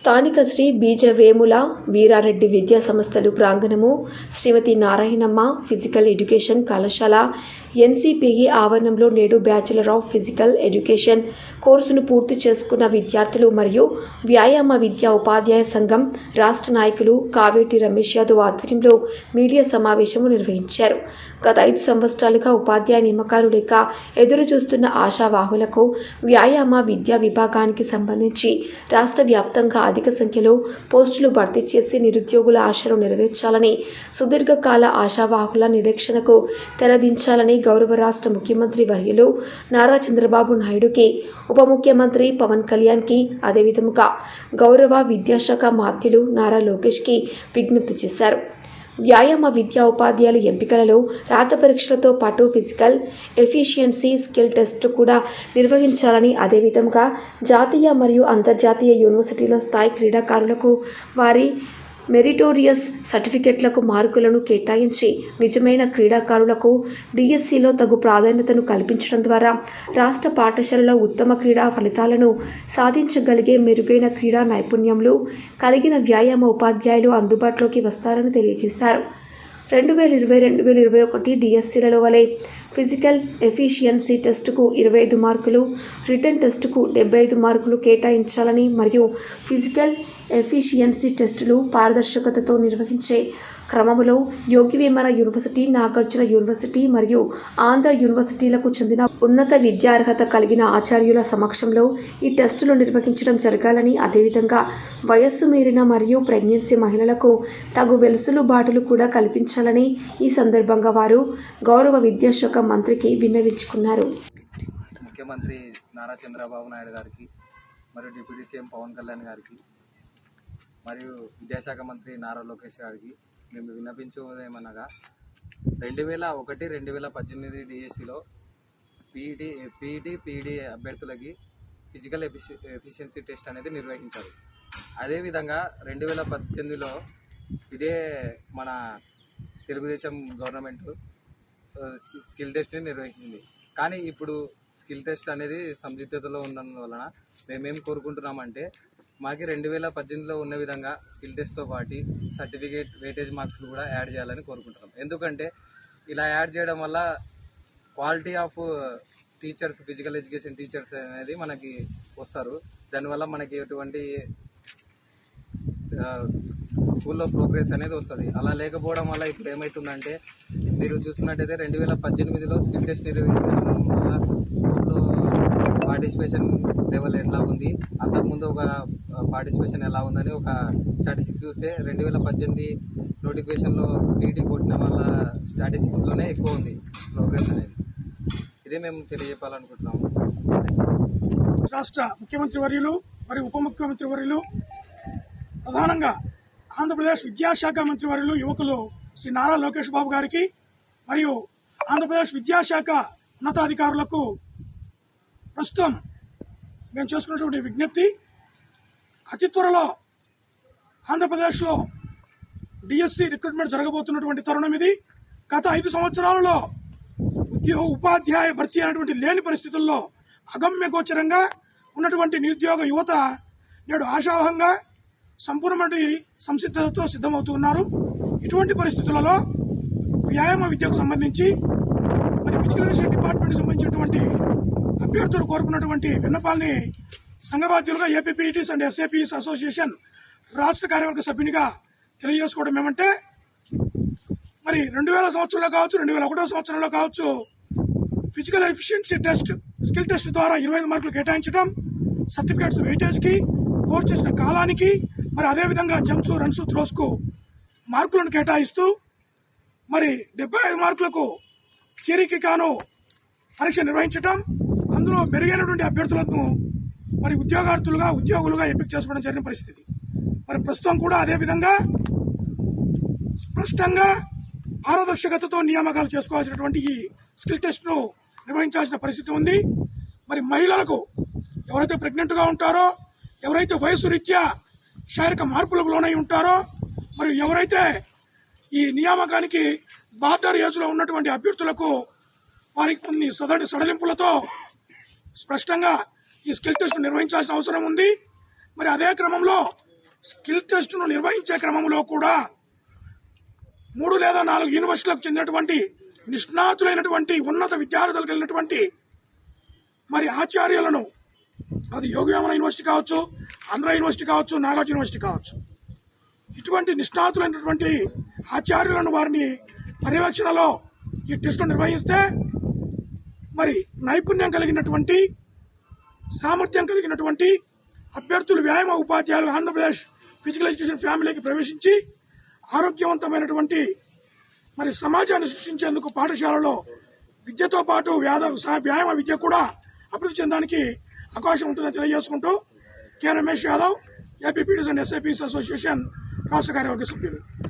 స్థానిక శ్రీ బీజవేముల వీరారెడ్డి విద్యా సంస్థలు ప్రాంగణము శ్రీమతి నారాయణమ్మ ఫిజికల్ ఎడ్యుకేషన్ కళాశాల ఎన్సిపిఈ ఆవరణంలో నేడు బ్యాచిలర్ ఆఫ్ ఫిజికల్ ఎడ్యుకేషన్ కోర్సును పూర్తి చేసుకున్న విద్యార్థులు మరియు వ్యాయామ విద్యా ఉపాధ్యాయ సంఘం రాష్ట్ర నాయకులు కావేటి రమేష్ యాదవ్ ఆధ్వర్యంలో మీడియా సమావేశము నిర్వహించారు. గత ఐదు సంవత్సరాలుగా ఉపాధ్యాయ నియమకాలు లేక ఎదురు చూస్తున్న ఆశావాహులకు వ్యాయామ విద్యా విభాగానికి సంబంధించి రాష్ట్ర వ్యాప్తంగా అధిక సంఖ్యలో పోస్టులు భర్తీ చేసి నిరుద్యోగుల ఆశలు నెరవేర్చాలని సుదీర్ఘకాల ఆశావాహుల నిరీక్షణకు తెరదించాలని గౌరవ రాష్ట్ర ముఖ్యమంత్రి వర్యులు నారా చంద్రబాబు నాయుడుకి ఉప ముఖ్యమంత్రి పవన్ కళ్యాణ్కి అదేవిధముగా గౌరవ విద్యాశాఖ మాత్యులు నారా లోకేష్కి విజ్ఞప్తి చేశారు. వ్యాయామ విద్యా ఉపాధ్యాయుల ఎంపికలలో రాత పరీక్షలతో పాటు ఫిజికల్ ఎఫిషియన్సీ స్కిల్ టెస్ట్ కూడా నిర్వహించాలని అదేవిధంగా జాతీయ మరియు అంతర్జాతీయ యూనివర్సిటీల స్థాయి క్రీడాకారులకు వారి మెరిటోరియస్ సర్టిఫికెట్లకు మార్కులను కేటాయించి నిజమైన క్రీడాకారులకు డిఎస్సిలో తగు ప్రాధాన్యతను కల్పించడం ద్వారా రాష్ట్ర పాఠశాలలో ఉత్తమ క్రీడా ఫలితాలను సాధించగలిగే మెరుగైన క్రీడా నైపుణ్యములు కలిగిన వ్యాయామ ఉపాధ్యాయులు అందుబాటులోకి వస్తారని తెలియజేశారు. రెండు వేల ఇరవై రెండు వేల ఇరవై ఒకటి డిఎస్సీలలో వలె ఫిజికల్ ఎఫిషియన్సీ టెస్టుకు ఇరవై ఐదు మార్కులు రిటర్న్ టెస్టుకు డెబ్బై ఐదు మార్కులు కేటాయించాలని మరియు ఫిజికల్ ఎఫిషియన్సీ టెస్టులు పారదర్శకతతో నిర్వహించే క్రమంలో యోగివేమన యూనివర్సిటీ నాగార్జున యూనివర్సిటీ మరియు ఆంధ్ర యూనివర్సిటీలకు చెందిన ఉన్నత విద్యార్హత కలిగిన ఆచార్యుల సమక్షంలో ఈ టెస్టులు నిర్వహించడం జరగాలని అదేవిధంగా వయస్సు మీరిన మరియు ప్రెగ్నెన్సీ మహిళలకు తగు వెలుసులు బాటలు కూడా కల్పించాలని ఈ సందర్భంగా వారు గౌరవ విద్యాశాఖ మంత్రికి విన్నవించుకున్నారు. ముఖ్యమంత్రి నారా చంద్రబాబు నాయుడు గారికి మరియు డిప్యూటీ సీఎం పవన్ కళ్యాణ్ గారికి మరియు విద్యాశాఖ మంత్రి నారా లోకేష్ గారికి మేము విన్నపించేదేమనగా రెండు వేల ఒకటి రెండు వేల పద్దెనిమిది డిఎస్సిలో పీఈటీ పీఈటీ పీఈడి అభ్యర్థులకి ఫిజికల్ ఎఫిషి ఎఫిషియన్సీ టెస్ట్ అనేది నిర్వహించారు. అదేవిధంగా రెండు వేల పద్దెనిమిదిలో ఇదే మన తెలుగుదేశం గవర్నమెంట్ స్కిల్ టెస్ట్ని నిర్వహించింది. కానీ ఇప్పుడు స్కిల్ టెస్ట్ అనేది సంసిద్ధతలో ఉన్నందువలన మేమేం కోరుకుంటున్నామంటే మాకి రెండు వేల పద్దెనిమిదిలో ఉన్న విధంగా స్కిల్ టెస్ట్తో పాటు సర్టిఫికేట్ వెయిటేజ్ మార్క్స్లు కూడా యాడ్ చేయాలని కోరుకుంటున్నాం. ఎందుకంటే ఇలా యాడ్ చేయడం వల్ల quality of teachers physical education teachers అనేది మనకి వస్తారు. దానివల్ల మనకి ఎటువంటి స్కూల్లో ప్రోగ్రెస్ అనేది వస్తుంది. అలా లేకపోవడం వల్ల ఇప్పుడు ఏమవుతుందంటే మీరు చూసుకున్నట్టయితే రెండు వేల పద్దెనిమిదిలో స్కిల్ టెస్ట్ నిర్వహించడం వల్ల స్కూల్లో పార్టిసిపేషన్ లెవెల్ ఎట్లా ఉంది? అంతకుముందు ఒక పార్టిసిపేషన్ ఎలా ఉందని ఒక స్టాటిస్టిక్స్ చూస్తే రెండు వేల పద్దెనిమిది నోటిఫికేషన్లో పీటీ కొట్టిన వల్ల స్టాటిస్టిక్స్లోనే ఎక్కువ ఉంది ప్రోగ్రెస్ అనేది. ఇదే మేము తెలియజెప్పాలనుకుంటున్నాము రాష్ట్ర ముఖ్యమంత్రి వర్యులు మరియు ఉప ముఖ్యమంత్రి వర్యులు ప్రధానంగా ఆంధ్రప్రదేశ్ విద్యాశాఖ మంత్రి వర్యులు యువకులు శ్రీ నారా లోకేష్ బాబు గారికి మరియు ఆంధ్రప్రదేశ్ విద్యాశాఖ ఉన్నతాధికారులకు ప్రస్తుతం మేము చేసుకున్నటువంటి విజ్ఞప్తి అతి త్వరలో ఆంధ్రప్రదేశ్లో డిఎస్సి రిక్రూట్మెంట్ జరగబోతున్నటువంటి తరుణం ఇది. గత ఐదు సంవత్సరాలలో ఉద్యోగ ఉపాధ్యాయ భర్తీ అనేటువంటి లేని పరిస్థితుల్లో అగమ్య గోచరంగా ఉన్నటువంటి నిరుద్యోగ యువత నేడు ఆశావహంగా సంపూర్ణమైన సంసిద్ధతతో సిద్ధమవుతూ ఉన్నారు. ఇటువంటి పరిస్థితులలో వ్యాయామ విద్యకు సంబంధించి మరి ఫిజికలైజేషన్ డిపార్ట్మెంట్ సంబంధించినటువంటి అభ్యర్థులు కోరుకున్నటువంటి విన్నపాలని సంఘబాధ్యులుగా ఏపీపీఈటీస్ అండ్ ఎస్ఏపీఎస్ అసోసియేషన్ రాష్ట్ర కార్యవర్గ సభ్యునిగా తెలియజేసుకోవడం ఏమంటే మరి రెండు వేల సంవత్సరంలో కావచ్చు రెండు వేల ఒకటో సంవత్సరంలో కావచ్చు physical efficiency test skill test ద్వారా ఇరవై ఐదు మార్కులు కేటాయించడం సర్టిఫికేట్స్ వెయిటేజ్కి కోర్ చేసిన కాలానికి మరి అదేవిధంగా జంప్స్ రన్స్ త్రోస్కు మార్కులను కేటాయిస్తూ మరి డెబ్బై ఐదు మార్కులకు థియరీకి కాను పరీక్ష నిర్వహించటం అందులో మెరుగైనటువంటి అభ్యర్థులను మరి ఉద్యోగార్థులుగా ఉద్యోగులుగా ఎంపిక చేసుకోవడం జరిగిన పరిస్థితి. మరి ప్రస్తుతం కూడా అదేవిధంగా స్పష్టంగా పారదర్శకతతో నియామకాలు చేసుకోవాల్సినటువంటి ఈ స్కిల్ టెస్ట్ను నిర్వహించాల్సిన పరిస్థితి ఉంది. మరి మహిళలకు ఎవరైతే ప్రెగ్నెంట్గా ఉంటారో ఎవరైతే వయసు రీత్యా శారీరక మార్పులకు లోనై ఉంటారో మరియు ఎవరైతే ఈ నియామకానికి బార్డర్ ఏజ్లో ఉన్నటువంటి అభ్యర్థులకు వారికి కొన్ని సదడి సడలింపులతో స్పష్టంగా ఈ స్కిల్ టెస్ట్ను నిర్వహించాల్సిన అవసరం ఉంది. మరి అదే క్రమంలో స్కిల్ టెస్టును నిర్వహించే క్రమంలో కూడా మూడు లేదా నాలుగు యూనివర్సిటీలకు చెందినటువంటి నిష్ణాతులైనటువంటి ఉన్నత విద్యార్థులకు కలిగినటువంటి మరి ఆచార్యులను అది యోగవేమన యూనివర్సిటీ కావచ్చు ఆంధ్ర యూనివర్సిటీ కావచ్చు నాగార్జున యూనివర్సిటీ కావచ్చు. ఇటువంటి నిష్ణాతులైనటువంటి ఆచార్యులను వారిని పర్యవేక్షణలో ఈ టెస్టును నిర్వహిస్తే మరి నైపుణ్యం కలిగినటువంటి సామర్థ్యం కలిగినటువంటి అభ్యర్థులు వ్యాయామ ఉపాధ్యాయులు ఆంధ్రప్రదేశ్ ఫిజికల్ ఎడ్యుకేషన్ ఫ్యామిలీకి ప్రవేశించి ఆరోగ్యవంతమైనటువంటి మరి సమాజాన్ని సృష్టించేందుకు పాఠశాలలో విద్యతో పాటు వ్యాధ వ్యాయామ విద్య కూడా అభివృద్ధి చెందడానికి అవకాశం ఉంటుందని తెలియజేసుకుంటూ K Ramesh Yadav APPDs and SIPs association రాష్ట్ర కార్యవర్గ సభ్యులు.